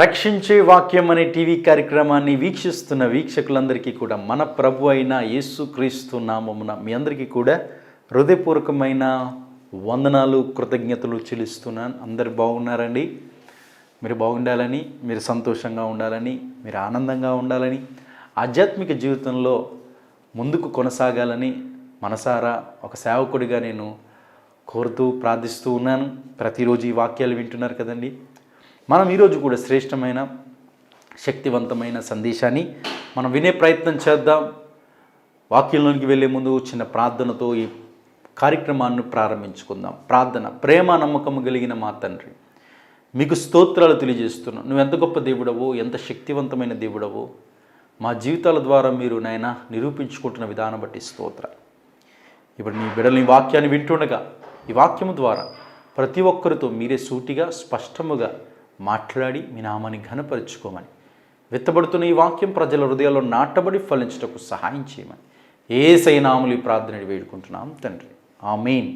రక్షించే వాక్యం అనే టీవీ కార్యక్రమాన్ని వీక్షిస్తున్న వీక్షకులందరికీ కూడా మన ప్రభు అయిన యేసుక్రీస్తు నామమున మీ అందరికీ కూడా హృదయపూర్వకమైన వందనాలు కృతజ్ఞతలు చెల్లిస్తున్నాను. అందరు బాగున్నారండి? మీరు బాగుండాలని మీరు సంతోషంగా ఉండాలని మీరు ఆనందంగా ఉండాలని ఆధ్యాత్మిక జీవితంలో ముందుకు కొనసాగాలని మనసారా ఒక సేవకుడిగా నేను కోరుతూ ప్రార్థిస్తూ ఉన్నాను. ప్రతిరోజు ఈ వాక్యాలు వింటున్నారు కదండి? మనం ఈరోజు కూడా శ్రేష్టమైన శక్తివంతమైన సందేశాన్ని మనం వినే ప్రయత్నం చేద్దాం. వాక్యంలోనికి వెళ్ళే ముందు చిన్న ప్రార్థనతో ఈ కార్యక్రమాన్ని ప్రారంభించుకుందాం. ప్రార్థన ప్రేమ నమ్మకము కలిగిన మా తండ్రి మీకు స్తోత్రాలు తెలియజేస్తున్నాను నువ్వు ఎంత గొప్ప దేవుడవో ఎంత శక్తివంతమైన దేవుడవో మా జీవితాల ద్వారా మీరు నాయన నిరూపించుకుంటున్న విధానం బట్టి స్తోత్ర ఇప్పుడు నీ బిడ్డలు వాక్యాన్ని వింటుండగా ఈ వాక్యము ద్వారా ప్రతి ఒక్కరితో మీరే సూటిగా స్పష్టముగా మాట్లాడి మీ నామాన్ని ఘనపరుచుకోమని. విత్తబడుతున్న ఈ వాక్యం ప్రజల హృదయాల్లో నాటబడి ఫలించటకు సహాయం చేయమని. ఏ సైనాములు ఈ ప్రార్థన వేడుకుంటున్నాం తండ్రి. ఆ మెయిన్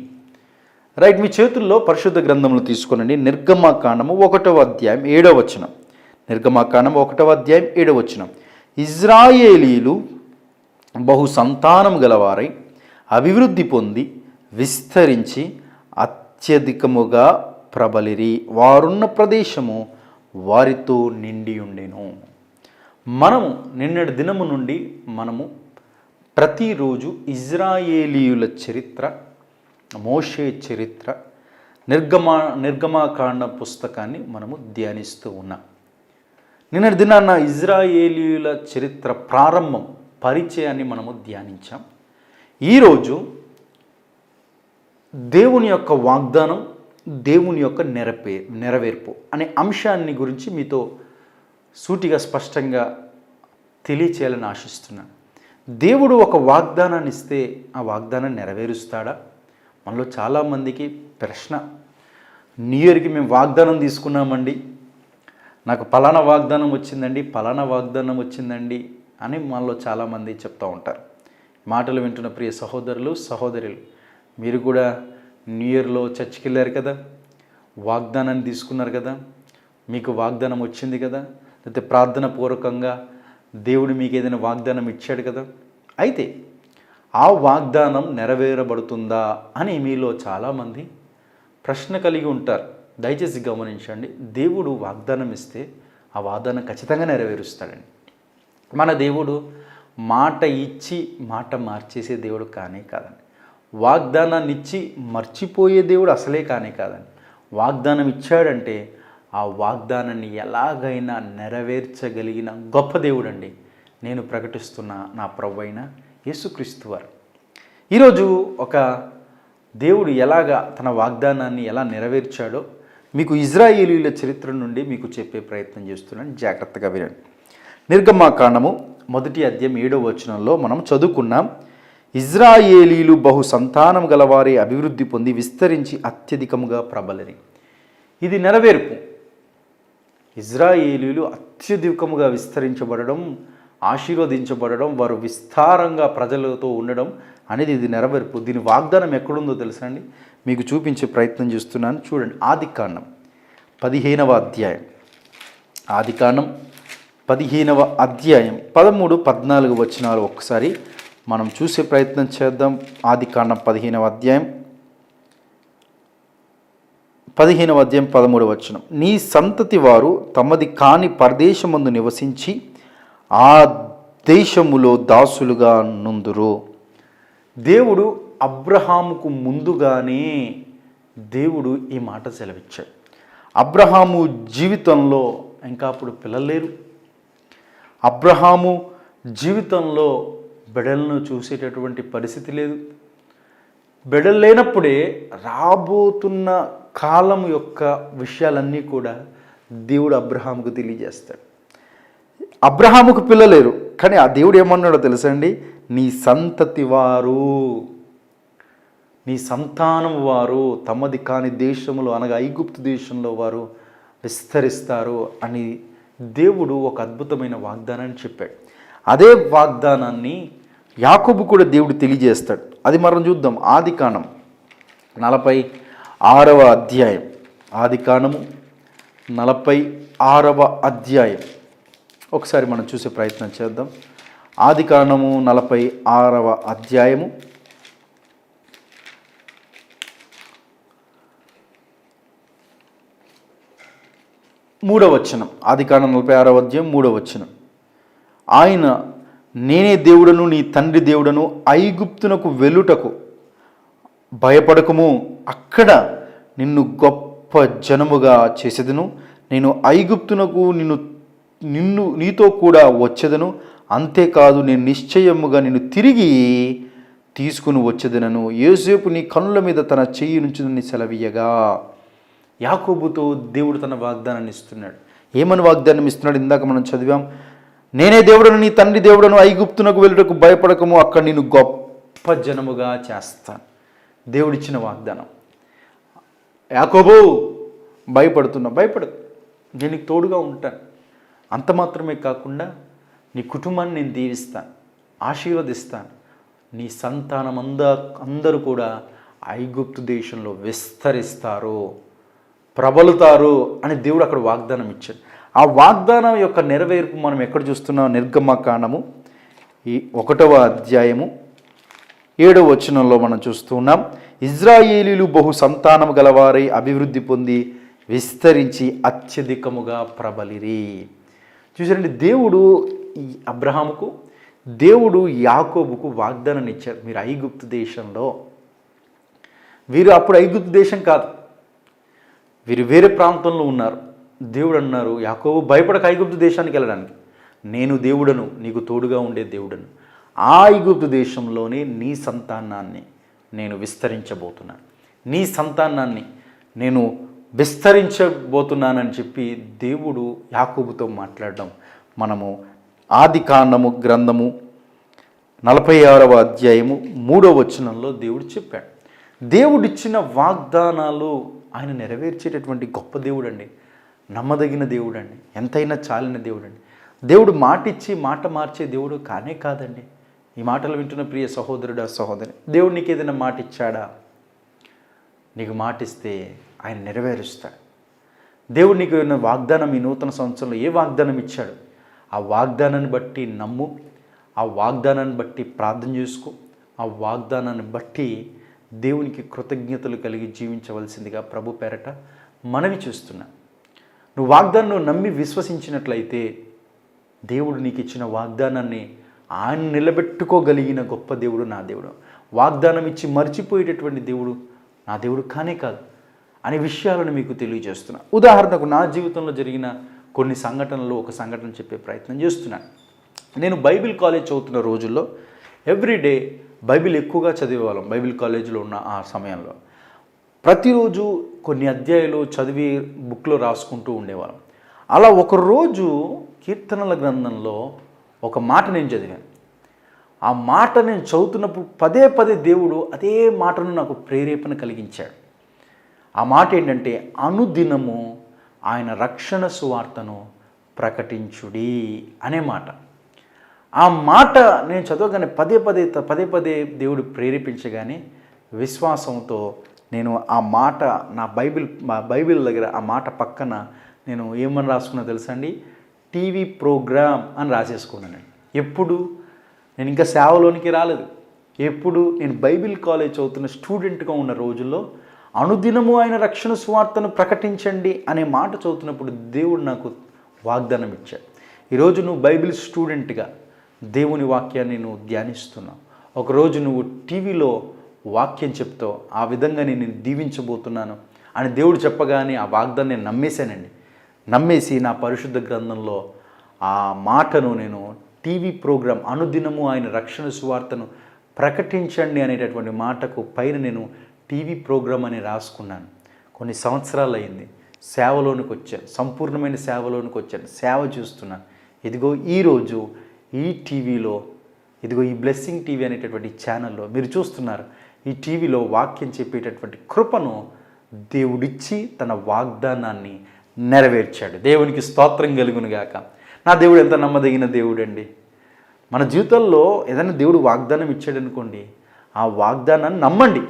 రైట్ మీ చేతుల్లో పరిశుద్ధ గ్రంథములు తీసుకునండి. నిర్గమాకాండము ఒకటవ అధ్యాయం ఏడవ వచనం. నిర్గమాకాండం ఒకటవ అధ్యాయం ఏడవ వచనం. ఇజ్రాయేలీలు బహు సంతానం గలవారై అభివృద్ధి పొంది విస్తరించి అత్యధికముగా ప్రబలిరి వారున్న ప్రదేశము వారితో నిండి ఉండెను. మనము నిన్నటి దినము నుండి మనము ప్రతిరోజు ఇజ్రాయేలీయుల చరిత్ర మోషే చరిత్ర నిర్గమా నిర్గమాకాండ పుస్తకాన్ని మనము ధ్యానిస్తూ ఉన్నాం. నిన్నటి దినాన్న ఇజ్రాయేలీయుల చరిత్ర ప్రారంభం పరిచయాన్ని మనము ధ్యానించాం. ఈరోజు దేవుని యొక్క వాగ్దానం దేవుని యొక్క నెరపే నెరవేర్పు అనే అంశాన్ని గురించి మీతో సూటిగా స్పష్టంగా తెలియచేయాలని ఆశిస్తున్నాను. దేవుడు ఒక వాగ్దానాన్ని ఇస్తే ఆ వాగ్దానాన్ని నెరవేరుస్తాడా? మనలో చాలామందికి ప్రశ్న. న్యూ ఇయర్కి మేము వాగ్దానం తీసుకున్నామండి. నాకు పలానా వాగ్దానం వచ్చిందండి పలానా వాగ్దానం వచ్చిందండి అని మనలో చాలామంది చెప్తూ ఉంటారు. మాటలు వింటున్న ప్రియ సహోదరులు సహోదరులు మీరు కూడా న్యూ ఇయర్లో చర్చికి వెళ్ళారు కదా? వాగ్దానాన్ని తీసుకున్నారు కదా? మీకు వాగ్దానం వచ్చింది కదా? లేకపోతే ప్రార్థన పూర్వకంగా దేవుడు మీకు ఏదైనా వాగ్దానం ఇచ్చాడు కదా? అయితే ఆ వాగ్దానం నెరవేరబడుతుందా అని మీలో చాలామంది ప్రశ్న కలిగి ఉంటారు. దయచేసి గమనించండి. దేవుడు వాగ్దానం ఇస్తే ఆ వాగ్దానం ఖచ్చితంగా నెరవేరుస్తాడండి. మన దేవుడు మాట ఇచ్చి మాట మార్చేసే దేవుడు కానే కాదండి. వాగ్దానాన్ని ఇచ్చి మర్చిపోయే దేవుడు అసలే కానే కాదండి. వాగ్దానం ఇచ్చాడంటే ఆ వాగ్దానాన్ని ఎలాగైనా నెరవేర్చగలిగిన గొప్ప దేవుడు అండి నేను ప్రకటిస్తున్న నా ప్రభు అయిన యేసుక్రీస్తు వారు. ఈరోజు ఒక దేవుడు ఎలాగా తన వాగ్దానాన్ని ఎలా నెరవేర్చాడో మీకు ఇజ్రాయేలీల చరిత్ర నుండి మీకు చెప్పే ప్రయత్నం చేస్తున్నాను. జాగ్రత్తగా వినండి. నిర్గమాకాండము మొదటి అధ్యాయం ఏడవ వచనంలో మనం చదువుకున్నాం. ఇజ్రాయేలీలు బహు సంతానం గలవారే అభివృద్ధి పొంది విస్తరించి అత్యధికముగా ప్రబలని ఇది నెరవేర్పు. ఇజ్రాయేలీలు అత్యధికముగా విస్తరించబడడం ఆశీర్వదించబడడం వారు విస్తారంగా ప్రజలతో ఉండడం అనేది ఇది నెరవేర్పు. దీని వాగ్దానం ఎక్కడుందో తెలుసండి? మీకు చూపించే ప్రయత్నం చేస్తున్నాను. చూడండి ఆదికాండం పదిహేనవ అధ్యాయం. ఆదికాండం పదిహేనవ అధ్యాయం పదమూడు పద్నాలుగు వచనాలు ఒక్కసారి మనం చూసే ప్రయత్నం చేద్దాం. ఆది కాండం పదిహేనవ అధ్యాయం. పదిహేనవ అధ్యాయం పదమూడవ వచనం. నీ సంతతి వారు తమది కాని పరదేశమందు నివసించి ఆ దేశములో దాసులుగా నుందురు. దేవుడు అబ్రహాముకు ముందుగానే దేవుడు ఈ మాట సెలవిచ్చాడు. అబ్రహాము జీవితంలో ఇంకా అప్పుడు పిల్లలు లేరు. అబ్రహాము జీవితంలో బిడలను చూసేటటువంటి పరిస్థితి లేదు. బిడలు లేనప్పుడే రాబోతున్న కాలం యొక్క విషయాలన్నీ కూడా దేవుడు అబ్రహాముకు తెలియజేస్తాడు. అబ్రహాముకు పిల్లలేరు కానీ ఆ దేవుడు ఏమన్నాడో తెలుసండి నీ సంతతి వారు నీ సంతానం వారు తమది కాని దేశంలో అనగా ఐగుప్తు దేశంలో వారు విస్తరిస్తారు అని దేవుడు ఒక అద్భుతమైన వాగ్దానాన్ని చెప్పాడు. అదే వాగ్దానాన్ని యాకోబు కూడా దేవుడు తెలియజేస్తాడు. అది మనం చూద్దాం. ఆది కాణం నలభై ఆరవ అధ్యాయం. ఆది కాణము నలభై ఆరవ అధ్యాయం. ఒకసారి మనం చూసే ప్రయత్నం చేద్దాం. ఆది కారణము నలభై ఆరవ అధ్యాయము. మూడవ వచనం. ఆది కారణం నలభై ఆరవ అధ్యాయం మూడవ వచనం. ఆయన నేనే దేవుడను నీ తండ్రి దేవుడను ఐగుప్తునకు వెలుటకు భయపడకము. అక్కడ నిన్ను గొప్ప జనముగా చేసేదను. నేను ఐగుప్తునకు నిన్ను నిన్ను నీతో కూడా వచ్చేదను. అంతేకాదు నేను నిశ్చయముగా నిన్ను తిరిగి తీసుకుని వచ్చేదనను. యోసేపు నీ కనుల మీద తన చెయ్యి నుంచి సెలవీయగా. యాకోబుతో దేవుడు తన వాగ్దానాన్ని ఇస్తున్నాడు. ఏమని వాగ్దానం ఇస్తున్నాడు? ఇందాక మనం చదివాం నేనే దేవుడను నీ తండ్రి దేవుడను ఐగుప్తునకు వెళ్ళుటకు భయపడకము. అక్కడ నేను గొప్ప జనముగా చేస్తాను. దేవుడిచ్చిన వాగ్దానం. యాకోబు భయపడుతున్నా భయపడు. నేను తోడుగా ఉంటాను. అంత మాత్రమే కాకుండా నీ కుటుంబాన్ని నేను దీవిస్తాను ఆశీర్వదిస్తాను. నీ సంతానం అంద అందరూ కూడా ఐగుప్తు దేశంలో విస్తరిస్తారు ప్రబలుతారు అని దేవుడు అక్కడ వాగ్దానం ఇచ్చాడు. ఆ వాగ్దానం యొక్క నెరవేర్పు మనం ఎక్కడ చూస్తున్నాం? నిర్గమకాండము. ఈ ఒకటవ అధ్యాయము ఏడవ వచనంలో మనం చూస్తున్నాం ఇజ్రాయేలీలు బహు సంతానం గలవారై అభివృద్ధి పొంది విస్తరించి అత్యధికముగా ప్రబలిరి. చూసారండి దేవుడు ఈ అబ్రహాముకు దేవుడు యాకోబుకు వాగ్దానాన్ని ఇచ్చారు. మీరు ఐగుప్తు దేశంలో వీరు అప్పుడు ఐగుప్తు దేశం కాదు. వీరు వేరే ప్రాంతంలో ఉన్నారు. దేవుడు అన్నారు యాకోబు భయపడక ఐగుప్తు దేశానికి వెళ్ళడానికి. నేను దేవుడను నీకు తోడుగా ఉండే దేవుడను. ఆ ఐగుప్తు దేశంలోనే నీ సంతానాన్ని నేను విస్తరించబోతున్నాను. నీ సంతానాన్ని నేను విస్తరించబోతున్నానని చెప్పి దేవుడు యాకోబుతో మాట్లాడడం మనము ఆది కాండము గ్రంథము నలభై ఆరవ అధ్యాయము మూడవ వచనంలో దేవుడు చెప్పాడు. దేవుడిచ్చిన వాగ్దానాలు ఆయన నెరవేర్చేటటువంటి గొప్ప దేవుడు అండి నమ్మదగిన దేవుడు అండి ఎంతైనా చాలిన దేవుడు అండి దేవుడు మాటిచ్చి మాట మార్చే దేవుడు కానే కాదండి. ఈ మాటలు వింటున్న ప్రియ సహోదరుడా సహోదరి దేవుడు నీకు ఏదైనా మాట ఇచ్చాడా నీకు మాటిస్తే ఆయన నెరవేరుస్తాడు. దేవుడు నీకు ఏమైనా వాగ్దానం ఈ నూతన సంవత్సరంలో ఏ వాగ్దానం ఇచ్చాడు? ఆ వాగ్దానాన్ని బట్టి నమ్ము ఆ వాగ్దానాన్ని బట్టి ప్రార్థన చేసుకో ఆ వాగ్దానాన్ని బట్టి దేవునికి కృతజ్ఞతలు కలిగి జీవించవలసిందిగా ప్రభు పేరట మనవి చూస్తున్నా. నువ్వు వాగ్దానం నమ్మి విశ్వసించినట్లయితే దేవుడు నీకు ఇచ్చిన వాగ్దానాన్ని ఆయన నిలబెట్టుకోగలిగిన గొప్ప దేవుడు నా దేవుడు. వాగ్దానం ఇచ్చి మర్చిపోయేటటువంటి దేవుడు నా దేవుడు కానే కాదు. అనే విషయాలను మీకు తెలియజేస్తున్నా. ఉదాహరణకు నా జీవితంలో జరిగిన కొన్ని సంఘటనలు ఒక సంఘటన చెప్పే ప్రయత్నం చేస్తున్నాను నేను బైబిల్ కాలేజ్ చదువుతున్న రోజుల్లో ఎవ్రీడే బైబిల్ ఎక్కువగా చదివేవాళ్ళం బైబిల్ కాలేజీలో ఉన్న ఆ సమయంలో. ప్రతిరోజు కొన్ని అధ్యాయులు చదివి బుక్లో రాసుకుంటూ ఉండేవాళ్ళం అలా ఒకరోజు కీర్తనల గ్రంథంలో ఒక మాట నేను చదివాను. ఆ మాట నేను చదువుతున్నప్పుడు పదే పదే దేవుడు అదే మాటను నాకు ప్రేరేపణ కలిగించాడు. ఆ మాట ఏంటంటే అనుదినము ఆయన రక్షణ సువార్తను ప్రకటించుడి అనే మాట. ఆ మాట నేను చదవగానే పదే పదే పదే పదే దేవుడు ప్రేరేపించగానే విశ్వాసంతో నేను ఆ మాట నా బైబిల్ మా బైబిల్ దగ్గర ఆ మాట పక్కన నేను ఏమని రాసుకున్నా తెలుసా అండి? టీవీ ప్రోగ్రామ్ అని రాసేసుకున్నాను ఎప్పుడు? నేను ఇంకా సేవలోనికి రాలేదు. ఎప్పుడు? నేను బైబిల్ కాలేజ్ చదువుతున్న స్టూడెంట్గా ఉన్న రోజుల్లో అనుదినము ఆయన రక్షణ సువార్తను ప్రకటించండి అనే మాట చదువుతున్నప్పుడు దేవుడు నాకు వాగ్దానం ఇచ్చాడు. ఈరోజు నువ్వు బైబిల్ స్టూడెంట్గా దేవుని వాక్యాన్ని నువ్వు ధ్యానిస్తున్నావు. ఒకరోజు నువ్వు టీవీలో వాక్యం చెప్తో ఆ విధంగా నేను దీవించబోతున్నాను అని దేవుడు చెప్పగానే ఆ వాగ్దాన్ని నేను నమ్మేశానండి. నమ్మేసి నా పరిశుద్ధ గ్రంథంలో ఆ మాటను నేను టీవీ ప్రోగ్రాం అనుదినము ఆయన రక్షణ సువార్తను ప్రకటించండి అనేటటువంటి మాటకు పైన నేను టీవీ ప్రోగ్రాం అని రాసుకున్నాను. కొన్ని సంవత్సరాలు అయింది. సేవలోనికి వచ్చాను. సంపూర్ణమైన సేవలోనికి వచ్చాను. సేవ చూస్తున్నాను. ఇదిగో ఈరోజు ఈ టీవీలో ఇదిగో ఈ బ్లెస్సింగ్ టీవీ అనేటటువంటి ఛానల్లో మీరు చూస్తున్నారు. ఈ టీవీలో వాక్యం చెప్పేటటువంటి కృపను దేవుడిచ్చి తన వాగ్దానాన్ని నెరవేర్చాడు. దేవునికి స్తోత్రం కలుగునుగాక నా దేవుడు ఎంత నమ్మదగిన దేవుడండి. మన జీవితంలో ఏదైనా దేవుడు వాగ్దానం ఇచ్చాడు అనుకోండి ఆ వాగ్దానాన్ని నమ్మండి.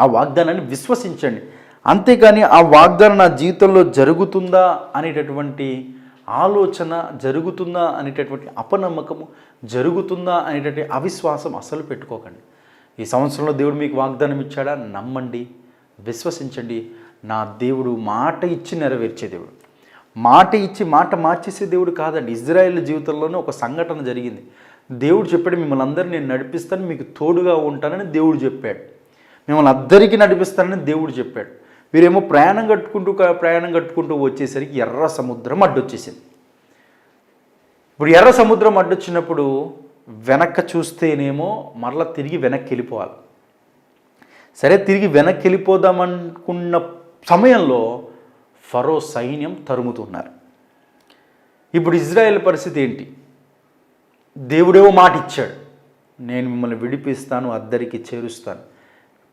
ఆ వాగ్దానాన్ని విశ్వసించండి. అంతేకాని ఆ వాగ్దానం నా జీవితంలో జరుగుతుందా అనేటటువంటి ఆలోచన జరుగుతుందా అనేటటువంటి అపనమ్మకము జరుగుతుందా అనేటటువంటి అవిశ్వాసం అసలు పెట్టుకోకండి. ఈ సంవత్సరంలో దేవుడు మీకు వాగ్దానం ఇచ్చాడా? నమ్మండి విశ్వసించండి. నా దేవుడు మాట ఇచ్చి నెరవేర్చే దేవుడు. మాట ఇచ్చి మాట మార్చేసే దేవుడు కాదండి. ఇజ్రాయెల్ జీవితంలోనే ఒక సంఘటన జరిగింది. దేవుడు చెప్పాడు మిమ్మల్ని అందరినీ నేను నడిపిస్తాను మీకు తోడుగా ఉంటానని దేవుడు చెప్పాడు. మిమ్మల్ని అందరికీ నడిపిస్తానని దేవుడు చెప్పాడు. వీరేమో ప్రయాణం కట్టుకుంటూ ప్రయాణం కట్టుకుంటూ వచ్చేసరికి ఎర్ర సముద్రం అడ్డొచ్చేసింది. ఇప్పుడు ఎర్ర సముద్రం అడ్డొచ్చినప్పుడు వెనక్కి చూస్తేనేమో మరలా తిరిగి వెనక్కి వెళ్ళిపోవాలి. సరే తిరిగి వెనక్కి వెళ్ళిపోదామనుకున్న సమయంలో ఫరో సైన్యం తరుముతున్నారు. ఇప్పుడు ఇజ్రాయెల్ పరిస్థితి ఏంటి? దేవుడేవో మాట ఇచ్చాడు. నేను మిమ్మల్ని విడిపిస్తాను అద్దరికి చేరుస్తాను.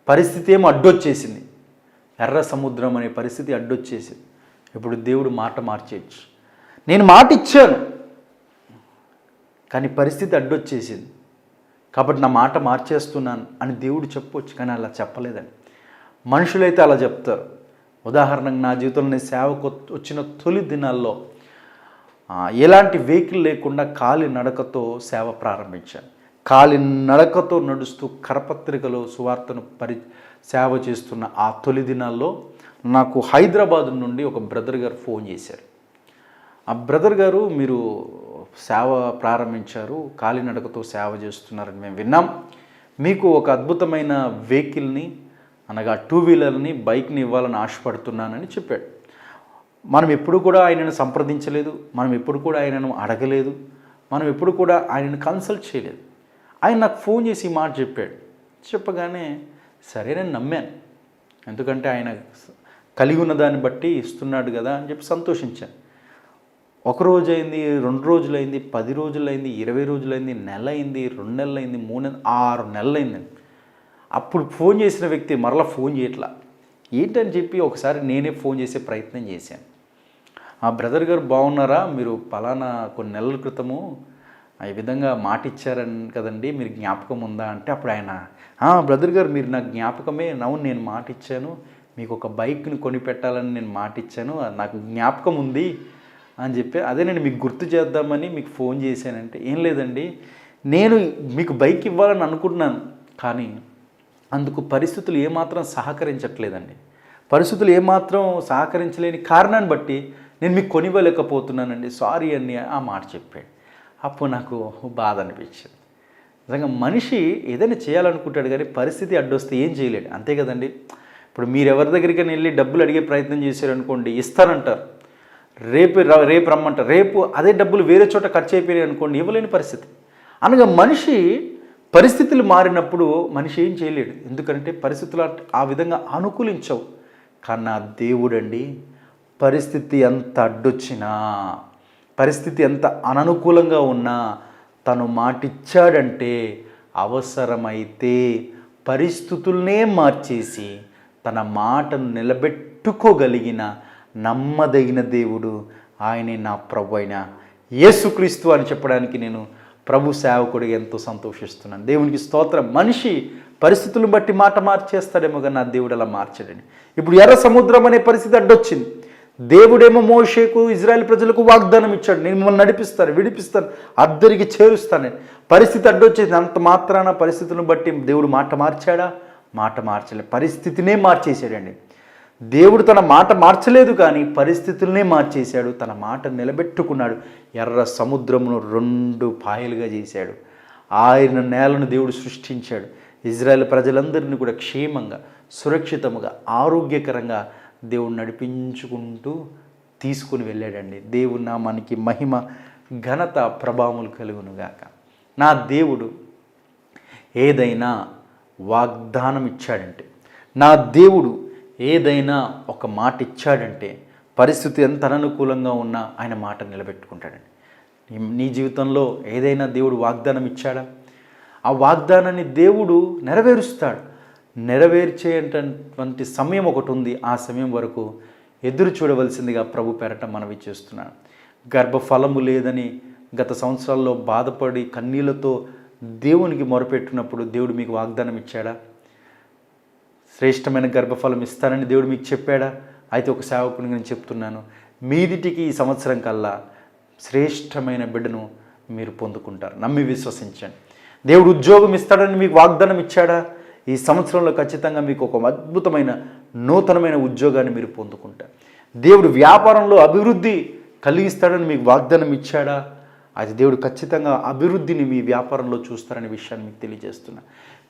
పరిస్థితి ఏమో అడ్డొచ్చేసింది. ఎర్ర సముద్రం అనే పరిస్థితి అడ్డొచ్చేసింది. ఇప్పుడు దేవుడు మాట మార్చేయచ్చు. నేను మాట ఇచ్చాను. కానీ పరిస్థితి అడ్డొచ్చేసింది. కాబట్టి నా మాట మార్చేస్తున్నాను అని దేవుడు చెప్పొచ్చు కానీ అలా చెప్పలేదండి. మనుషులైతే అలా చెప్తారు. ఉదాహరణకు నా జీవితంలో నేను సేవకు వచ్చిన తొలి దినాల్లో ఎలాంటి వెహికల్ లేకుండా కాలి నడకతో సేవ ప్రారంభించాను. కాలి నడకతో నడుస్తూ కరపత్రికలో సువార్తను పరి సేవ చేస్తున్న ఆ తొలి దినాల్లో నాకు హైదరాబాద్ నుండి ఒక బ్రదర్ గారు ఫోన్ చేశారు. ఆ బ్రదర్ గారు మీరు సేవ ప్రారంభించారు కాలినడకతో సేవ చేస్తున్నారని మేము విన్నాం. మీకు ఒక అద్భుతమైన వెహికల్ని అనగా టూ వీలర్ని బైక్ని ఇవ్వాలని ఆశపడుతున్నానని చెప్పాడు. మనం ఎప్పుడు కూడా ఆయనను సంప్రదించలేదు మనం ఎప్పుడు కూడా ఆయనను అడగలేదు మనం ఎప్పుడు కూడా ఆయనను కన్సల్ట్ చేయలేదు. ఆయన నాకు ఫోన్ చేసి ఈ మాట చెప్పాడు. చెప్పగానే సరే నేను నమ్మాను. ఎందుకంటే ఆయన కలిగి ఉన్న దాన్ని బట్టి ఇస్తున్నాడు కదా అని చెప్పి సంతోషించాను. ఒక రోజు అయింది రెండు రోజులు అయింది పది రోజులైంది ఇరవై రోజులు అయింది నెల అయింది రెండు నెలలు అయింది మూడు నెలలు ఆరు నెలలు అయిందండి అప్పుడు ఫోన్ చేసిన వ్యక్తి మరలా ఫోన్ చేయట్లా. ఏంటని చెప్పి ఒకసారి నేనే ఫోన్ చేసే ప్రయత్నం చేశాను. ఆ బ్రదర్ గారు బాగున్నారా? మీరు పలానా కొన్ని నెలల క్రితము ఈ విధంగా మాట ఇచ్చారని కదండి మీరు జ్ఞాపకం ఉందా? అంటే అప్పుడు ఆయన బ్రదర్ గారు మీరు నాకు జ్ఞాపకమే నవ్వు నేను మాట ఇచ్చాను. మీకు ఒక బైక్ని కొనిపెట్టాలని నేను మాట ఇచ్చాను. నాకు జ్ఞాపకం ఉంది. అని చెప్పి అదే నేను మీకు గుర్తు చేద్దామని మీకు ఫోన్ చేశానంటే ఏం లేదండి నేను మీకు బైక్ ఇవ్వాలని అనుకుంటున్నాను కానీ అందుకు పరిస్థితులు ఏమాత్రం సహకరించట్లేదండి. పరిస్థితులు ఏమాత్రం సహకరించలేని కారణాన్ని బట్టి నేను మీకు కొనివ్వలేకపోతున్నానండి. సారీ అని ఆ మాట చెప్పాడు. అప్పుడు నాకు బాధ అనిపించింది. నిజంగా మనిషి ఏదైనా చేయాలనుకుంటాడు కానీ పరిస్థితి అడ్డొస్తే ఏం చేయలేడు. అంతే కదండి. ఇప్పుడు మీరు ఎవరి దగ్గరికైనా వెళ్ళి డబ్బులు అడిగే ప్రయత్నం చేశారనుకోండి ఇస్తారంటారు. రేపు ర- రేపు రమ్మంట రేపు అదే డబ్బులు వేరే చోట ఖర్చు అయిపోయినాయి అనుకోండి ఇవ్వలేని పరిస్థితి. అనగా మనిషి పరిస్థితులు మారినప్పుడు మనిషి ఏం చేయలేడు. ఎందుకంటే పరిస్థితులు ఆ విధంగా అనుకూలించవు. కానీ నా దేవుడండి పరిస్థితి ఎంత అడ్డొచ్చినా పరిస్థితి ఎంత అననుకూలంగా ఉన్నా తను మాటిచ్చాడంటే అవసరమైతే పరిస్థితుల్నే మార్చేసి తన మాటను నిలబెట్టుకోగలిగిన నమ్మదగిన దేవుడు ఆయనే నా ప్రభు అయిన యేసుక్రీస్తు అని చెప్పడానికి నేను ప్రభు సేవకుడిగా ఎంతో సంతోషిస్తున్నాను. దేవునికి స్తోత్రం. మనిషి పరిస్థితులను బట్టి మాట మార్చేస్తాడేమో కానీ నా దేవుడు అలా మార్చడని ఇప్పుడు ఎర్ర సముద్రం అనే పరిస్థితి అడ్డొచ్చింది. దేవుడేమో మోషేకు ఇజ్రాయెల్ ప్రజలకు వాగ్దానం ఇచ్చాడు. నేను మిమ్మల్ని నడిపిస్తాను విడిపిస్తాను అద్దరికి చేరుస్తాను. పరిస్థితి అడ్డొచ్చేది. అంత మాత్రాన పరిస్థితులను బట్టి దేవుడు మాట మార్చాడా? మాట మార్చలే. పరిస్థితినే మార్చేసాడండి దేవుడు తన మాట మార్చలేదు కానీ పరిస్థితులనే మార్చేశాడు. తన మాట నిలబెట్టుకున్నాడు. ఎర్ర సముద్రమును రెండు పాయలుగా చేశాడు. ఆయన నేలను దేవుడు సృష్టించాడు. ఇజ్రాయెల్ ప్రజలందరినీ కూడా క్షేమంగా సురక్షితముగా ఆరోగ్యకరంగా దేవుడు నడిపించుకుంటూ తీసుకుని వెళ్ళాడండి. దేవుడు నామానికి మహిమ ఘనత ప్రభావములు కలుగునుగాక. నా దేవుడు ఏదైనా వాగ్దానం ఇచ్చాడంటే నా దేవుడు ఏదైనా ఒక మాట ఇచ్చాడంటే పరిస్థితి ఎంత అననుకూలంగా ఉన్నా ఆయన మాట నిలబెట్టుకుంటాడండి. నీ- జీవితంలో ఏదైనా దేవుడు వాగ్దానం ఇచ్చాడా? ఆ వాగ్దానాన్ని దేవుడు నెరవేరుస్తాడు. నెరవేర్చేటటువంటి సమయం ఒకటి ఉంది. ఆ సమయం వరకు ఎదురు చూడవలసిందిగా ప్రభు పేరట మనవి చేస్తున్నాను గర్భఫలము లేదని గత సంవత్సరాల్లో బాధపడి కన్నీళ్ళతో దేవునికి మొరపెట్టినప్పుడు దేవుడు మీకు వాగ్దానం ఇచ్చాడా? శ్రేష్టమైన గర్భఫలం ఇస్తానని దేవుడు మీకు చెప్పాడా? అయితే ఒక సేవకుని నేను చెప్తున్నాను. మీదిటికి ఈ సంవత్సరం కల్లా శ్రేష్టమైన బిడ్డను మీరు పొందుకుంటారు. నమ్మి విశ్వసించండి. దేవుడు ఉద్యోగం ఇస్తాడని మీకు వాగ్దానం ఇచ్చాడా? ఈ సంవత్సరంలో ఖచ్చితంగా మీకు ఒక అద్భుతమైన నూతనమైన ఉద్యోగాన్ని మీరు పొందుకుంటారు. దేవుడు వ్యాపారంలో అభివృద్ధి కలిగిస్తాడని మీకు వాగ్దానం ఇచ్చాడా? అది దేవుడు ఖచ్చితంగా అభివృద్ధిని మీ వ్యాపారంలో చూస్తారనే విషయాన్ని మీకు తెలియజేస్తున్నా.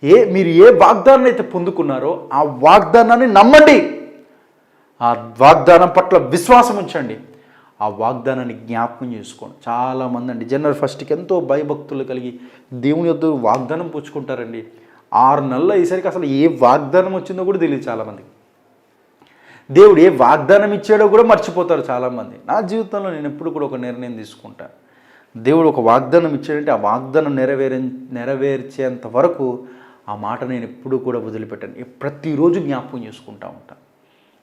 ఏ మీరు ఏ వాగ్దానాన్ని అయితే పొందుకున్నారో ఆ వాగ్దానాన్ని నమ్మండి. ఆ వాగ్దానం పట్ల విశ్వాసం ఉంచండి. ఆ వాగ్దానాన్ని జ్ఞాపకం చేసుకోండి. చాలామంది అండి జనరల్ ఫస్ట్కి ఎంతో భయభక్తులు కలిగి దేవుని యొద్ద వాగ్దానం పుచ్చుకుంటారండి. ఆరు నెలలు అయ్యేసరికి అసలు ఏ వాగ్దానం వచ్చిందో కూడా తెలియదు చాలామంది దేవుడు ఏ వాగ్దానం ఇచ్చాడో కూడా మర్చిపోతారు చాలామంది. నా జీవితంలో నేను ఎప్పుడు కూడా ఒక నిర్ణయం తీసుకుంటాను దేవుడు ఒక వాగ్దానం ఇచ్చాడంటే ఆ వాగ్దానం నెరవేరే నెరవేర్చేంత వరకు ఆ మాట నేను ఎప్పుడూ కూడా వదిలిపెట్టాను. ప్రతిరోజు జ్ఞాపకం చేసుకుంటా ఉంటాను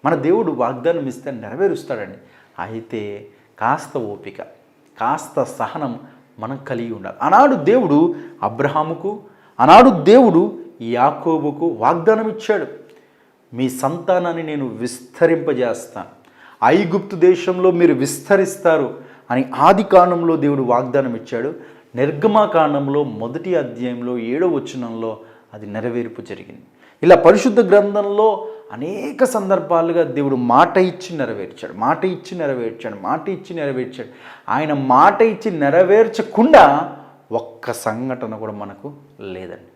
మన దేవుడు వాగ్దానం ఇస్తే నెరవేరుస్తాడండి. అయితే కాస్త ఓపిక కాస్త సహనం మనం కలిగి ఉండాలి. ఆనాడు దేవుడు అబ్రహాముకు ఆనాడు దేవుడు యాకోబుకు వాగ్దానం ఇచ్చాడు. మీ సంతానాన్ని నేను విస్తరింపజేస్తాను ఐగుప్తు దేశంలో మీరు విస్తరిస్తారు అని ఆది కాండంలో దేవుడు వాగ్దానం ఇచ్చాడు. నిర్గమాకాండంలో మొదటి అధ్యాయంలో ఏడో వచనంలో అది నెరవేర్పు జరిగింది. ఇలా పరిశుద్ధ గ్రంథంలో అనేక సందర్భాలుగా దేవుడు మాట ఇచ్చి నెరవేర్చాడు మాట ఇచ్చి నెరవేర్చాడు మాట ఇచ్చి నెరవేర్చాడు. ఆయన మాట ఇచ్చి నెరవేర్చకుండా ఒక్క సంఘటన కూడా మనకు లేదండి.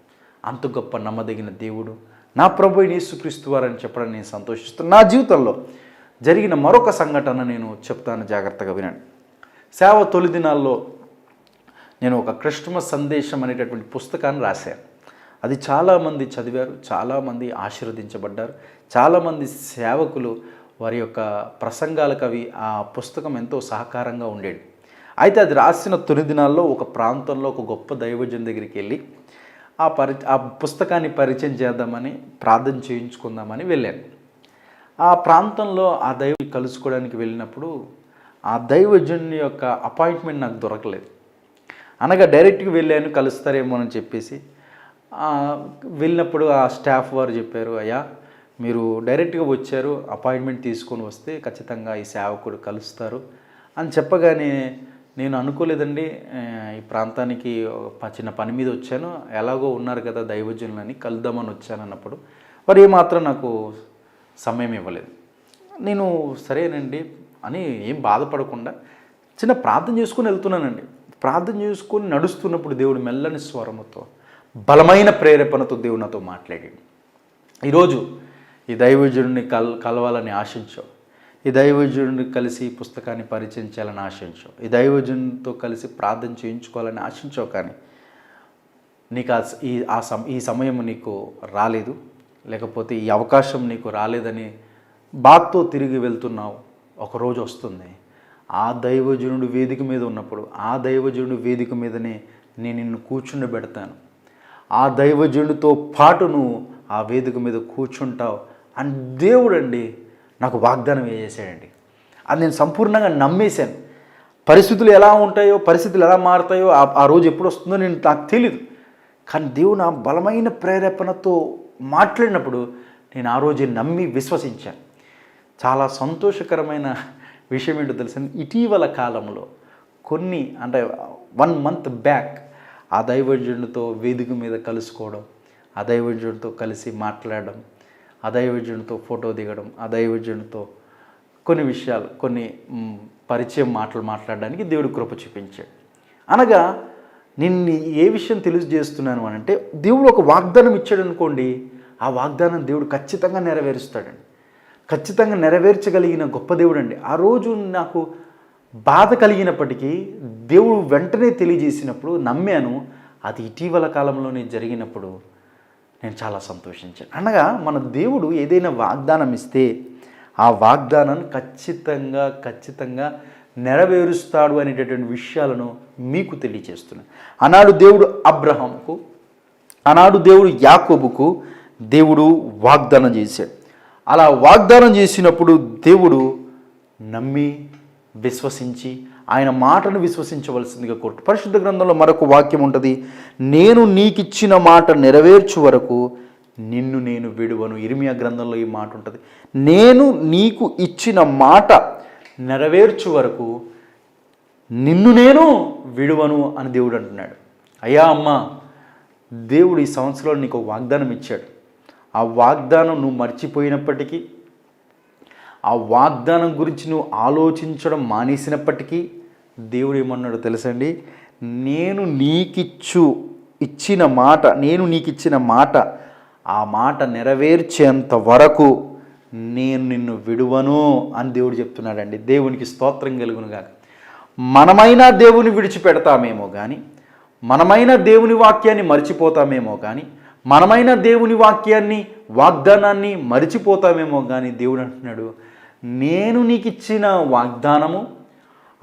అంత గొప్ప నమ్మదగిన దేవుడు నా ప్రభు యేసుక్రీస్తు వారని చెప్పడం నేను సంతోషిస్తున్నాను నా జీవితంలో జరిగిన మరొక సంఘటన నేను చెప్తాను జాగ్రత్తగా వినండి. సేవ తొలి దినాల్లో నేను ఒక క్రిస్టమస్ సందేశం అనేటటువంటి పుస్తకాన్ని రాశాను. అది చాలామంది చదివారు చాలామంది ఆశీర్వదించబడ్డారు చాలామంది సేవకులు వారి యొక్క ప్రసంగాలకు అవి ఆ పుస్తకం ఎంతో సహకారంగా ఉండేది. అయితే అది రాసిన తొలి దినాల్లో ఒక ప్రాంతంలో ఒక గొప్ప దైవజన్ దగ్గరికి వెళ్ళి ఆ పరి ఆ పుస్తకాన్ని పరిచయం చేద్దామని ప్రార్థన చేయించుకుందామని వెళ్ళాను. ఆ ప్రాంతంలో ఆ దైవం కలుసుకోవడానికి వెళ్ళినప్పుడు ఆ దైవజనుని యొక్క అపాయింట్మెంట్ నాకు దొరకలేదు. అనగా డైరెక్ట్గా వెళ్ళాను కలుస్తారేమో అని చెప్పేసి వెళ్ళినప్పుడు ఆ స్టాఫ్ వారు చెప్పారు అయ్యా మీరు డైరెక్ట్గా వచ్చారు అపాయింట్మెంట్ తీసుకొని వస్తే ఖచ్చితంగా ఈ సేవకుడు కలుస్తారు. అని చెప్పగానే నేను అనుకోలేదండి ఈ ప్రాంతానికి చిన్న పని మీద వచ్చాను ఎలాగో ఉన్నారు కదా దైవజనులని కలుద్దామని వచ్చాను అన్నప్పుడు వారు ఏమాత్రం నాకు సమయం ఇవ్వలేదు. నేను సరేనండి అని ఏం బాధపడకుండా చిన్న ప్రార్థన చేసుకుని వెళ్తున్నానండి. ప్రార్థన చేసుకొని నడుస్తున్నప్పుడు దేవుడు మెల్లని స్వరముతో బలమైన ప్రేరేపణతో దేవుడు నాతో మాట్లాడాడు. ఈరోజు ఈ దైవజనుడిని కల్ కలవాలని ఆశించావు ఈ దైవజనుడిని కలిసి ఈ పుస్తకాన్ని పరిచయం చేయాలని ఆశించావు ఈ దైవజునితో కలిసి ప్రార్థన చేయించుకోవాలని ఆశించావు కానీ నీకు ఆ స- ఈ ఆ సమ ఈ సమయం నీకు రాలేదు. లేకపోతే ఈ అవకాశం నీకు రాలేదని బాధతో తిరిగి వెళ్తున్నావు. ఒకరోజు వస్తుంది. ఆ దైవజనుడు వేదిక మీద ఉన్నప్పుడు ఆ దైవజనుడు వేదిక మీదనే నేను నిన్ను కూర్చుండబెడతాను. ఆ దైవజనుడితో పాటు నువ్వు ఆ వేదిక మీద కూర్చుంటావు. అని దేవుడండి నాకు వాగ్దానం చేశాడండి అది నేను సంపూర్ణంగా నమ్మేశాను. పరిస్థితులు ఎలా ఉంటాయో పరిస్థితులు ఎలా మారుతాయో ఆ రోజు ఎప్పుడు వస్తుందో నేను నాకు తెలియదు కానీ దేవుడు నా బలమైన ప్రేరేపణతో మాట్లాడినప్పుడు నేను ఆ రోజే నమ్మి విశ్వసించాను. చాలా సంతోషకరమైన విషయం ఏంటో తెలిసింది ఇటీవల కాలంలో కొన్ని అంటే వన్ మంత్ బ్యాక్ ఆ దైవజనుడితో వేదిక మీద కలుసుకోవడం ఆ దైవజనుడితో కలిసి మాట్లాడడం ఆ దైవజనుడితో ఫోటో దిగడం ఆ దైవజనుడితో కొన్ని విషయాలు కొన్ని పరిచయం మాటలు మాట్లాడడానికి దేవుడు కృప చూపించాడు. అనగా నిన్ను ఏ విషయం తెలియజేస్తున్నాను అని అంటే దేవుడు ఒక వాగ్దానం ఇచ్చాడు అనుకోండి ఆ వాగ్దానం దేవుడు ఖచ్చితంగా నెరవేరుస్తాడండి. ఖచ్చితంగా నెరవేర్చగలిగిన గొప్ప దేవుడు అండి ఆ రోజు నాకు బాధ కలిగినప్పటికీ దేవుడు వెంటనే తెలియజేసినప్పుడు నమ్మాను అది ఇటీవల కాలంలోనే జరిగినప్పుడు నేను చాలా సంతోషించాను. అనగా మన దేవుడు ఏదైనా వాగ్దానం ఇస్తే ఆ వాగ్దానాన్ని ఖచ్చితంగా ఖచ్చితంగా నెరవేరుస్తాడు అనేటటువంటి విషయాలను మీకు తెలియజేస్తున్నాను. ఆనాడు దేవుడు అబ్రహాంకు ఆనాడు దేవుడు యాకోబుకు దేవుడు వాగ్దానం చేశాడు. అలా వాగ్దానం చేసినప్పుడు దేవుడు నమ్మి విశ్వసించి ఆయన మాటను విశ్వసించవలసిందిగా కోరుతూ పరిశుద్ధ గ్రంథంలో మరొక వాక్యం ఉంటుంది నేను నీకిచ్చిన మాట నెరవేర్చు వరకు నిన్ను నేను విడువను. ఇరిమియా గ్రంథంలో ఈ మాట ఉంటుంది నేను నీకు ఇచ్చిన మాట నెరవేర్చు వరకు నిన్ను నేను విడువను అని దేవుడు అంటున్నాడు. అయ్యా అమ్మ దేవుడు ఈ సంవత్సరంలో నీకు వాగ్దానం ఇచ్చాడు. ఆ వాగ్దానం నువ్వు మర్చిపోయినప్పటికీ ఆ వాగ్దానం గురించి నువ్వు ఆలోచించడం మానేసినప్పటికీ దేవుడు ఏమన్నాడు తెలుసండి? నేను నీకిచ్చు ఇచ్చిన మాట నేను నీకు ఇచ్చిన మాట ఆ మాట నెరవేర్చేంత వరకు నేను నిన్ను విడువను అని దేవుడు చెప్తున్నాడండి. దేవునికి స్తోత్రం కలుగునుగాక మనమైనా దేవుని విడిచిపెడతామేమో కానీ మనమైనా దేవుని వాక్యాన్ని మర్చిపోతామేమో కానీ మనమైన దేవుని వాక్యాన్ని వాగ్దానాన్ని మరిచిపోతామేమో కానీ దేవుడు అంటున్నాడు నేను నీకు ఇచ్చిన వాగ్దానము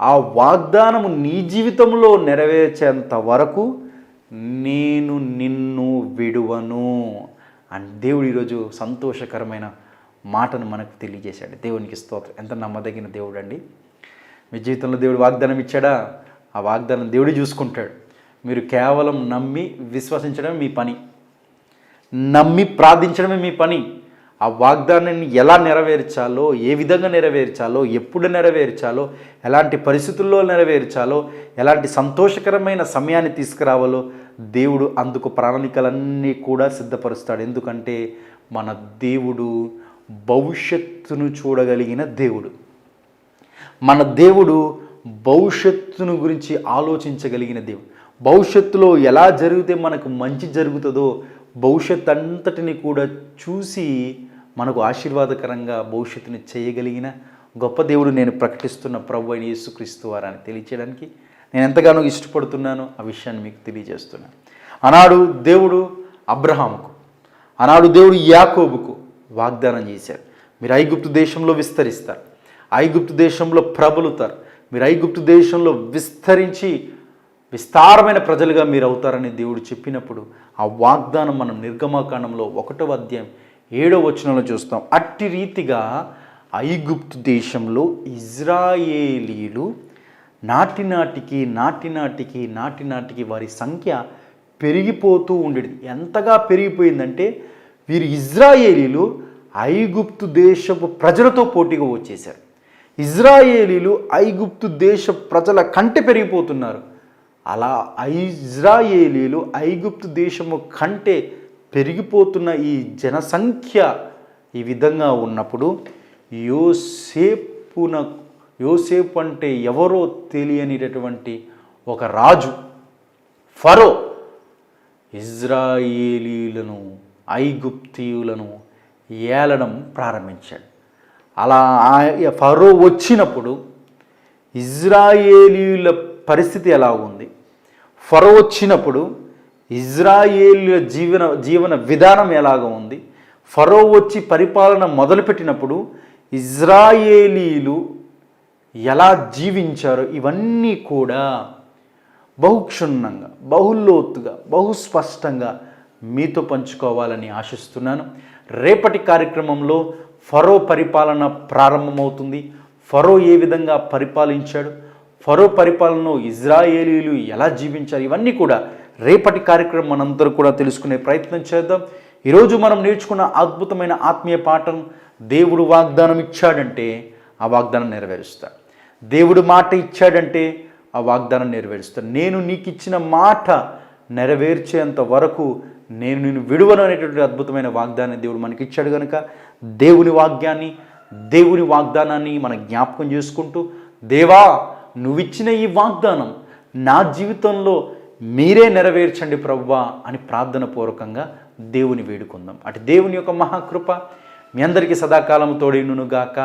ఆ వాగ్దానము నీ జీవితంలో నెరవేర్చేంత వరకు నేను నిన్ను విడువను. అని దేవుడు ఈరోజు సంతోషకరమైన మాటను మనకు తెలియజేశాడు. దేవునికి స్తోత్రం. ఎంత నమ్మదగిన దేవుడు అండి మీ జీవితంలో దేవుడు వాగ్దానం ఇచ్చాడా? ఆ వాగ్దానం దేవుడు చూసుకుంటాడు. మీరు కేవలం నమ్మి విశ్వసించడమే మీ పని. నమ్మి ప్రార్థించడమే మీ పని. ఆ వాగ్దానాన్ని ఎలా నెరవేర్చాలో ఏ విధంగా నెరవేర్చాలో ఎప్పుడు నెరవేర్చాలో ఎలాంటి పరిస్థితుల్లో నెరవేర్చాలో ఎలాంటి సంతోషకరమైన సమయాన్ని తీసుకురావాలో దేవుడు అందుకు ప్రణాళికలన్నీ కూడా సిద్ధపరుస్తాడు. ఎందుకంటే మన దేవుడు భవిష్యత్తును చూడగలిగిన దేవుడు. మన దేవుడు భవిష్యత్తును గురించి ఆలోచించగలిగిన దేవుడు. భవిష్యత్తులో ఎలా జరిగితే మనకు మంచి జరుగుతుందో భవిష్యత్ అంతటిని కూడా చూసి మనకు ఆశీర్వాదకరంగా భవిష్యత్తుని చేయగలిగిన గొప్ప దేవుడు నేను ప్రకటిస్తున్న ప్రభు అయిన యేసుక్రీస్తు వారని తెలియచేయడానికి నేను ఎంతగానో ఇష్టపడుతున్నానో ఆ విషయాన్ని మీకు తెలియజేస్తున్నాను ఆనాడు దేవుడు అబ్రహాముకు ఆనాడు దేవుడు యాకోబుకు వాగ్దానం చేశారు. మీరు ఐగుప్తు దేశంలో విస్తరిస్తారు. ఐగుప్తు దేశంలో ప్రబలుతారు. మీరు ఐగుప్తు దేశంలో విస్తరించి విస్తారమైన ప్రజలుగా మీరు అవుతారని దేవుడు చెప్పినప్పుడు ఆ వాగ్దానం మనం నిర్గమాకాండంలో ఒకటో అధ్యాయం ఏడో వచనంలో చూస్తాం. అట్టి రీతిగా ఐగుప్తు దేశంలో ఇజ్రాయేలీలు నాటి నాటికి నాటి నాటికి నాటి నాటికి వారి సంఖ్య పెరిగిపోతూ ఉండేది. ఎంతగా పెరిగిపోయిందంటే వీరు ఇజ్రాయేలీలు ఐగుప్తు దేశపు ప్రజలతో పోటీగా వచ్చేశారు. ఇజ్రాయేలీలు ఐగుప్తు దేశ ప్రజల కంటే పెరిగిపోతున్నారు. అలా ఇజ్రాయేలీలు ఐగుప్తు దేశము కంటే పెరిగిపోతున్న ఈ జనసంఖ్య ఈ విధంగా ఉన్నప్పుడు యోసేపున యోసేపు అంటే ఎవరో తెలియనిటటువంటి ఒక రాజు ఫరో ఇజ్రాయేలీలను ఐగుప్తీయులను ఏలడం ప్రారంభించాడు. అలా ఆ ఫరో వచ్చినప్పుడు ఇజ్రాయేలీల పరిస్థితి ఎలా ఉంది? ఫరో వచ్చినప్పుడు ఇజ్రాయేల్ జీవన జీవన విధానం ఎలాగ ఉంది? ఫరో వచ్చి పరిపాలన మొదలుపెట్టినప్పుడు ఇజ్రాయేలీలు ఎలా జీవించారో ఇవన్నీ కూడా బహుక్షుణ్ణంగా బహులోతుగా బహుస్పష్టంగా మీతో పంచుకోవాలని ఆశిస్తున్నాను. రేపటి కార్యక్రమంలో ఫరో పరిపాలన ప్రారంభమవుతుంది. ఫరో ఏ విధంగా పరిపాలించాడు? ఫరో పరిపాలనలో ఇజ్రాయేలీలు ఎలా జీవించారు? ఇవన్నీ కూడా రేపటి కార్యక్రమం మనందరూ కూడా తెలుసుకునే ప్రయత్నం చేద్దాం. ఈరోజు మనం నేర్చుకున్న అద్భుతమైన ఆత్మీయ పాఠం దేవుడు వాగ్దానం ఇచ్చాడంటే ఆ వాగ్దానం నెరవేరుస్తాడు. దేవుడు మాట ఇచ్చాడంటే ఆ వాగ్దానం నెరవేరుస్తాడు. నేను నీకు ఇచ్చిన మాట నెరవేర్చేంత వరకు నేను నేను విడువను అనేటువంటి అద్భుతమైన వాగ్దాన్ని దేవుడు మనకి ఇచ్చాడు కనుక దేవుని వాగ్యాన్ని దేవుని వాగ్దానాన్ని మనం జ్ఞాపకం చేసుకుంటూ దేవా నువ్విచ్చిన ఈ వాగ్దానం నా జీవితంలో మీరే నెరవేర్చండి ప్రవ్వా అని ప్రార్థన పూర్వకంగా దేవుని వేడుకుందాం. అటు దేవుని యొక్క మహాకృప మీ అందరికీ సదాకాలం తోడైనుగాక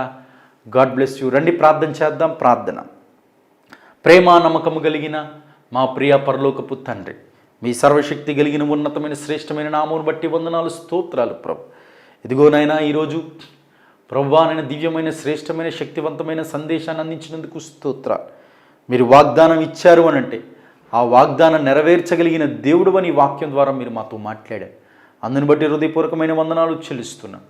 గాడ్ బ్లెస్ యూ. రండి ప్రార్థన చేద్దాం. ప్రార్థన. ప్రేమ నమ్మకము కలిగిన మా ప్రియ పరలోకపు తండ్రి మీ సర్వశక్తి కలిగిన ఉన్నతమైన శ్రేష్టమైన నామమును బట్టి వందనాలు స్తోత్రాలు ప్రభు. ఇదిగోనైనా ఈరోజు ప్రవ్వానైన దివ్యమైన శ్రేష్టమైన శక్తివంతమైన సందేశాన్ని అందించినందుకు స్తోత్ర. మీరు వాగ్దానం ఇచ్చారు అని అంటే ఆ వాగ్దానం నెరవేర్చగలిగిన దేవుడు అని వాక్యం ద్వారా మీరు మాతో మాట్లాడారు. అందుని బట్టి హృదయపూర్వకమైన వందనాలు చెల్లిస్తున్నాం.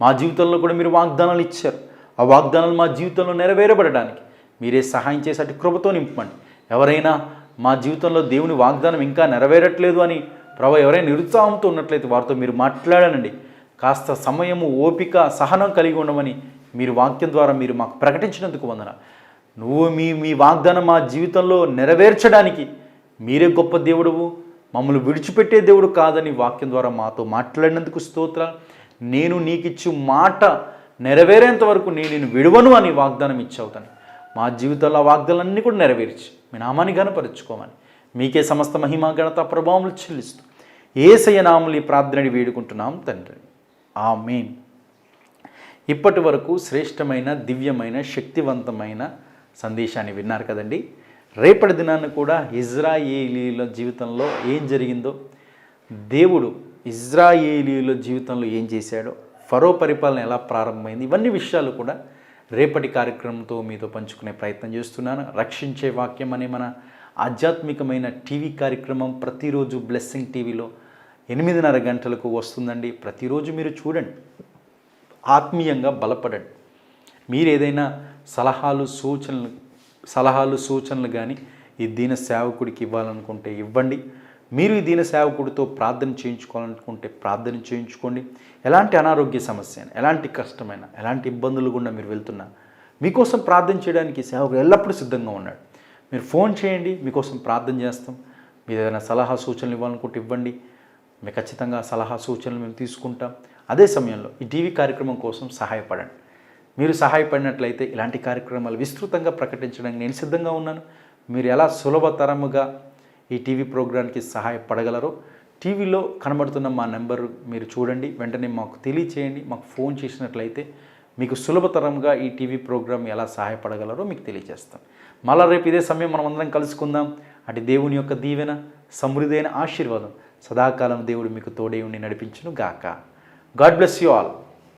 మా జీవితంలో కూడా మీరు వాగ్దానాలు ఇచ్చారు. ఆ వాగ్దానాలు మా జీవితంలో నెరవేరబడడానికి మీరే సహాయం చేసేటి కృపతో నింపండి. ఎవరైనా మా జీవితంలో దేవుని వాగ్దానం ఇంకా నెరవేరట్లేదు అని ప్రభు ఎవరైనా నిరుత్సాహంతో ఉన్నట్లయితే వారితో మీరు మాట్లాడానండి కాస్త సమయము ఓపిక సహనం కలిగి ఉండమని మీరు వాక్యం ద్వారా మీరు మాకు ప్రకటించినందుకు వందన నువ్వు మీ మీ వాగ్దానం మా జీవితంలో నెరవేర్చడానికి మీరే గొప్ప దేవుడువు. మమ్మల్ని విడిచిపెట్టే దేవుడు కాదని వాక్యం ద్వారా మాతో మాట్లాడినందుకు స్తోత్ర నేను నీకిచ్చు మాట నెరవేరేంత వరకు నేను నేను విడువను అని వాగ్దానం ఇచ్చావుతాను మా జీవితంలో వాగ్దానాలన్నీ కూడా నెరవేర్చి. మీ నామాన్ని గనపరుచుకోమని మీకే సమస్త మహిమా ఘనత ప్రభావములు చెల్లిస్తూ ఏసయ్య నాములు ఈ ప్రార్థనని వేడుకుంటున్నాం తండ్రి. ఆమేన్. ఇప్పటి వరకు శ్రేష్టమైన దివ్యమైన శక్తివంతమైన సందేశాన్ని విన్నారు కదండి. రేపటి దినాన్ని కూడా ఇజ్రాయేలీల జీవితంలో ఏం జరిగిందో దేవుడు ఇజ్రాయేలీల జీవితంలో ఏం చేశాడో ఫరో పరిపాలన ఎలా ప్రారంభమైంది ఇవన్నీ విషయాలు కూడా రేపటి కార్యక్రమంతో మీతో పంచుకునే ప్రయత్నం చేస్తున్నాను. రక్షించే వాక్యం అనే మన ఆధ్యాత్మికమైన టీవీ కార్యక్రమం ప్రతిరోజు బ్లెస్సింగ్ టీవీలో ఎనిమిదిన్నర గంటలకు వస్తుందండి. ప్రతిరోజు మీరు చూడండి. ఆత్మీయంగా బలపడండి. మీరు ఏదైనా సలహాలు సూచనలు సలహాలు సూచనలు కానీ ఈ దీన సేవకుడికి ఇవ్వాలనుకుంటే ఇవ్వండి. మీరు ఈ దీన సేవకుడితో ప్రార్థన చేయించుకోవాలనుకుంటే ప్రార్థన చేయించుకోండి. ఎలాంటి అనారోగ్య సమస్య అయినా ఎలాంటి కష్టమైన ఎలాంటి ఇబ్బందులు గుండా మీరు వెళ్తున్నా మీకోసం ప్రార్థన చేయడానికి సేవకుడు ఎల్లప్పుడూ సిద్ధంగా ఉన్నాడు. మీరు ఫోన్ చేయండి మీకోసం ప్రార్థన చేస్తాం. మీరు ఏదైనా సలహా సూచనలు ఇవ్వాలనుకుంటే ఇవ్వండి. మీకు ఖచ్చితంగా సలహా సూచనలు మేము తీసుకుంటాం. అదే సమయంలో ఈ టీవీ కార్యక్రమం కోసం సహాయపడండి. మీరు సహాయపడినట్లయితే ఇలాంటి కార్యక్రమాలు విస్తృతంగా ప్రకటించడానికి నేను సిద్ధంగా ఉన్నాను. మీరు ఎలా సులభతరముగా ఈ టీవీ ప్రోగ్రాంకి సహాయపడగలరో టీవీలో కనబడుతున్న మా నెంబరు మీరు చూడండి. వెంటనే మాకు తెలియచేయండి. మాకు ఫోన్ చేసినట్లయితే మీకు సులభతరంగా ఈ టీవీ ప్రోగ్రాం ఎలా సహాయపడగలరో మీకు తెలియజేస్తాం మళ్ళా రేపు ఇదే సమయం మనం అందరం కలుసుకుందాం. అటు దేవుని యొక్క దీవెన సమృద్ధైన ఆశీర్వాదం సదాకాలం దేవుడు మీకు తోడే ఉండి నడిపించును గాక గాడ్ బ్లెస్ యూ ఆల్.